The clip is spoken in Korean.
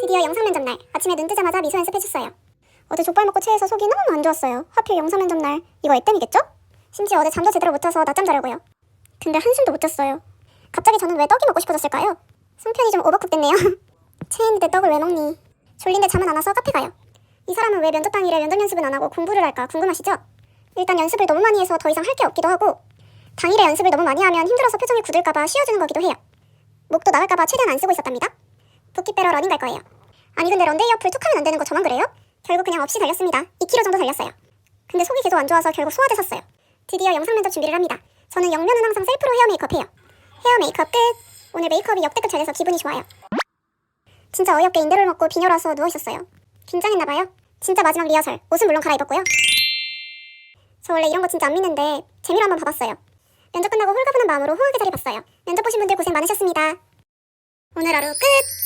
드디어 영상 면접 날 아침에 눈 뜨자마자 미소 연습해줬어요. 어제 족발 먹고 체해서 속이 너무 안 좋았어요. 하필 영상 면접 날 이거 애땜이겠죠? 심지어 어제 잠도 제대로 못 자서 낮잠 자려고요. 근데 한숨도 못 잤어요. 갑자기 저는 왜 떡이 먹고 싶어졌을까요? 송편이 좀 오버쿡 됐네요. 체했는데 떡을 왜 먹니? 졸린데 잠은 안 와서 카페 가요. 이 사람은 왜 면접 당일에 면접 연습은 안 하고 공부를 할까 궁금하시죠? 일단 연습을 너무 많이 해서 더 이상 할 게 없기도 하고 당일에 연습을 너무 많이 하면 힘들어서 표정이 굳을까봐 쉬어주는 거기도 해요. 목도 나갈까봐 최대한 안 쓰고 있었답니다. 붓기 빼러 러닝 갈 거예요. 아니 근데 런데이 어플 툭 하면 안 되는 거 저만 그래요? 결국 그냥 없이 달렸습니다. 2km 정도 달렸어요. 근데 속이 계속 안 좋아서 결국 소화제 샀어요. 드디어 영상 면접 준비를 합니다. 저는 영면은 항상 셀프로 헤어 메이크업 해요. 헤어 메이크업 끝! 오늘 메이크업이 역대급 잘 돼서 기분이 좋아요. 진짜 어이없게 인대를 먹고 빈혈와서 누워있었어요. 긴장했나봐요. 진짜 마지막 리허설. 옷은 물론 갈아입었고요. 저 원래 이런 거 진짜 안 믿는데 재미로 한번 봐봤어요. 면접 끝나고 홀가분한 마음으로 후하게 자리 봤어요. 면접 보신 분들 고생 많으셨습니다. 오늘 하루 끝!